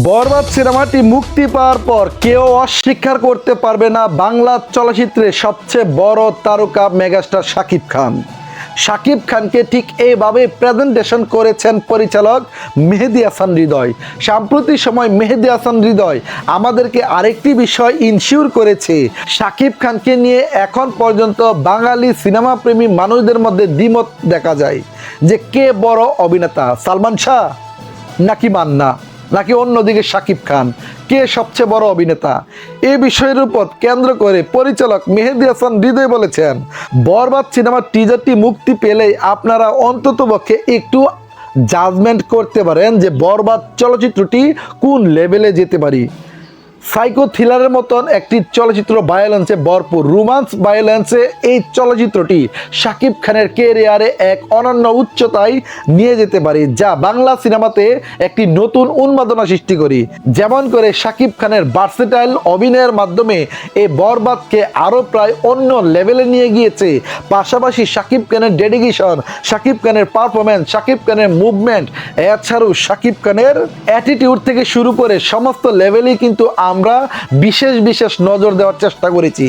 বরবাদ সিনেমাটি মুক্তি পাওয়ার পর কেউ অস্বীকার করতে পারবে না বাংলা চলচ্চিত্রে সবচেয়ে বড় তারকা মেগাস্টার শাকিব খান। শাকিব খানকে ঠিক এইভাবে প্রেজেন্টেশন করেছেন পরিচালক মেহেদি হাসান হৃদয়। সাম্প্রতিক সময় মেহেদি হাসান হৃদয় আমাদেরকে আরেকটি বিষয় ইনশিওর করেছে। শাকিব খানকে নিয়ে এখন পর্যন্ত বাঙালি সিনেমা প্রেমী মানুষদের মধ্যে দ্বিমত দেখা যায় যে কে বড় অভিনেতা, সালমান শাহ নাকি মান্না? নাকি অন্যদিকে শাকিব খান? কে সবচেয়ে বড় অভিনেতা? এ বিষয়ের উপর কেন্দ্র করে পরিচালক মেহেদি হাসান হৃদয় বলেছেন, বরবাদ সিনেমার টিজারটি মুক্তি পেলেই আপনারা অন্ততপক্ষে একটু জাজমেন্ট করতে পারেন যে বরবাদ চলচ্চিত্রটি কোন লেভেলে যেতে পারি। সাইকো থ্রিলারের মতন একটি চলচ্চিত্র ভায়োলেন্সে ভরপুর রোমান্স ভায়োলেন্সে এই চলচ্চিত্রটি শাকিব খানের কেরিয়ারে এক অনন্য উচ্চতায় নিয়ে যেতে পারে, যা বাংলা সিনেমাতে একটি নতুন উন্মাদনা সৃষ্টি করি। যেমন করে শাকিব খানের ভার্সেটাইল অভিনয়ের মাধ্যমে এই বরবাদকে আরও প্রায় অন্য লেভেলে নিয়ে গিয়েছে। পাশাপাশি শাকিব খানের ডেডিকেশন শাকিব খানের পারফরমেন্স শাকিব খানের মুভমেন্ট এছাড়াও শাকিব খানের অ্যাটিটিউড থেকে শুরু করে সমস্ত লেভেলেই কিন্তু আমরা বিশেষ বিশেষ নজর দেওয়ার চেষ্টা করেছি।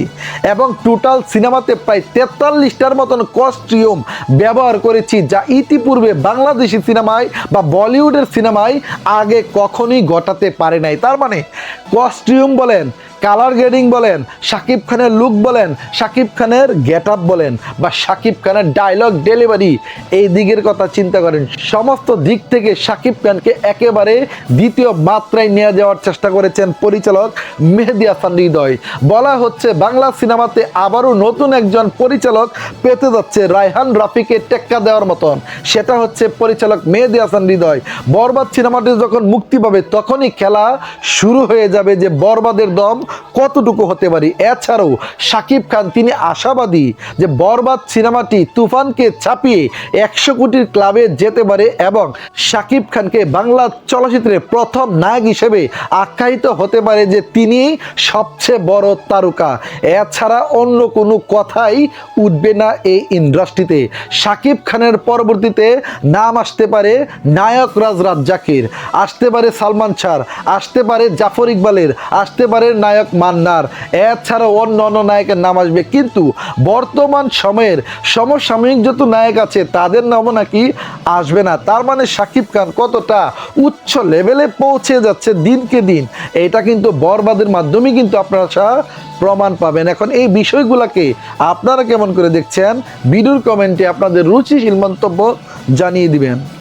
এবং টোটাল সিনেমাতে প্রায় তেতাল্লিশটার মতন কস্টিউম ব্যবহার করেছি যা ইতিপূর্বে বাংলাদেশি সিনেমায় বা বলিউডের সিনেমায় আগে কখনোই ঘটাতে পারে নাই। তার মানে কস্টিউম বলেন কালার গ্রেডিং বলেন, শাকিব খানের লুক বলেন, শাকিব খানের গেট আপ বলেন বা শাকিব খানের ডায়লগ ডেলিভারি এই দিকের কথা চিন্তা করেন। সমস্ত দিক থেকে শাকিব খানকে একেবারে দ্বিতীয় মাত্রায় নিয়ে যাওয়ার চেষ্টা করেছেন পরিচালক মেহেদি হাসান হৃদয়। বলা হচ্ছে, বাংলা সিনেমাতে আবারও নতুন একজন পরিচালক পেতে যাচ্ছে রায়হান রাফিকে টেক্কা দেওয়ার মতন। সেটা হচ্ছে পরিচালক মেহেদি হাসান হৃদয়। বরবাদ সিনেমাটি যখন মুক্তি পাবে, তখনই খেলা শুরু হয়ে যাবে যে বরবাদের দম কতটুকু হতে পারি? এছাড়াও শাকিব খান, তিনি আশাবাদী যে বরবাদ সিনেমাটি তুফানকে ছাপিয়ে একশো কোটির ক্লাবে যেতে পারে এবং শাকিব খানকে বাংলা চলচ্চিত্রে প্রথম নায়ক হিসেবে আখ্যায়িত হতে পারে যে তিনি সবচেয়ে বড় তারকা। এছাড়া অন্য কোনো কথাই উঠবে না এই ইন্ডাস্ট্রিতে। শাকিব খানের পরবর্তীতে নাম আসতে পারে নায়ক রাজ রাজ্জাকের আসতে পারে সালমান শাহ, আসতে পারে জাফর ইকবালের, আসতে পারে নায়ক মান্নার। এছাড়াও অন্য অন্য নায়কের নাম আসবে। কিন্তু বর্তমান সময়ের সমসাময়িক যত নায়ক আছে, তাদের নামও নাকি আসবে না। তার মানে শাকিব খান কতটা উচ্চ লেভেলে পৌঁছে যাচ্ছে দিনকে দিন, এটা কিন্তু বরবাদের মাধ্যমে কিন্তু আপনারা প্রমাণ পাবেন। এখন এই বিষয়গুলোকে আপনারা কেমন করে দেখছেন, ভিডিওর কমেন্টে আপনাদের রুচিশীল মন্তব্য জানিয়ে দিবেন।